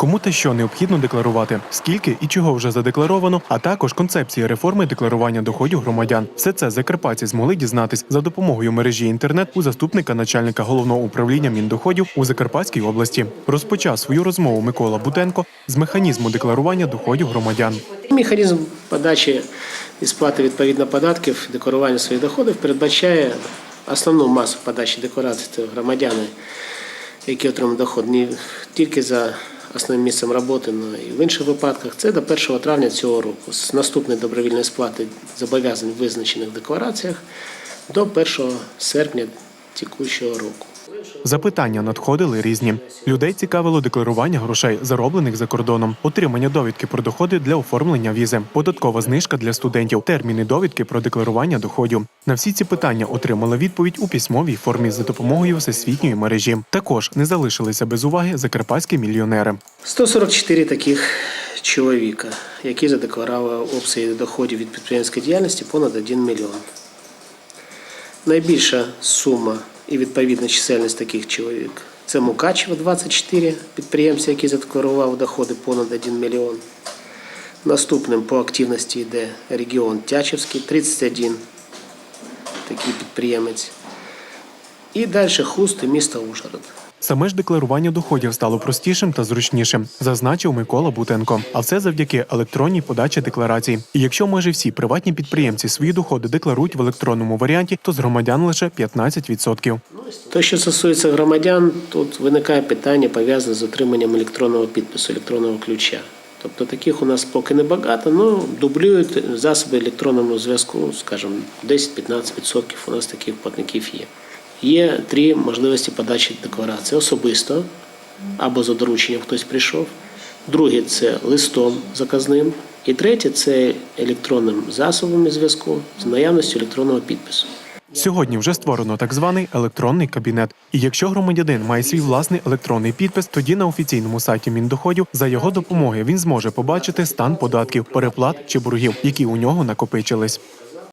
Кому та що необхідно декларувати, скільки і чого вже задекларовано, а також концепція реформи декларування доходів громадян. Все це закарпатці змогли дізнатись за допомогою мережі інтернет у заступника начальника головного управління міндоходів у Закарпатській області. Розпочав свою розмову Микола Бутенко з механізму декларування доходів громадян. Механізм подачі і сплати відповідно податків, декларування своїх доходів передбачає основну масу подачі декларацій громадяни, які отримують доход не тільки за основним місцем роботи, Ну, і в інших випадках. Це до 1 травня цього року. З наступної добровільної сплати зобов'язань, визначених в деклараціях, до 1 серпня текущого року. Запитання надходили різні. Людей цікавило декларування грошей, зароблених за кордоном, отримання довідки про доходи для оформлення візи, податкова знижка для студентів, терміни довідки про декларування доходів. На всі ці питання отримали відповідь у письмовій формі за допомогою всесвітньої мережі. Також не залишилися без уваги закарпатські мільйонери. 144 таких чоловіка, які задекларували обсяги доходів від підприємської діяльності понад 1 мільйон. Найбільша сума і відповідна чисельність таких чоловік це Мукачево 24 підприємці, які задекларував доходи понад 1 мільйон. Наступним по активності йде регіон Тячівський 31 такий підприємець. І далі хуст і місто Ужгород. Саме ж декларування доходів стало простішим та зручнішим, зазначив Микола Бутенко. А все завдяки електронній подачі декларацій. І якщо майже всі приватні підприємці свої доходи декларують в електронному варіанті, то з громадян лише 15%. Те, що стосується громадян, тут виникає питання пов'язане з отриманням електронного підпису, електронного ключа. Тобто таких у нас поки не багато, ну дублюють засоби електронного зв'язку, скажімо, 10-15% у нас таких платників є. Є три можливості подачі декларації особисто або за дорученням хтось прийшов. Друге це листом заказним. І третє це електронним засобами зв'язку з наявністю електронного підпису. Сьогодні вже створено так званий електронний кабінет. І якщо громадянин має свій власний електронний підпис, тоді на офіційному сайті Міндоходів за його допомогою він зможе побачити стан податків, переплат чи боргів, які у нього накопичились.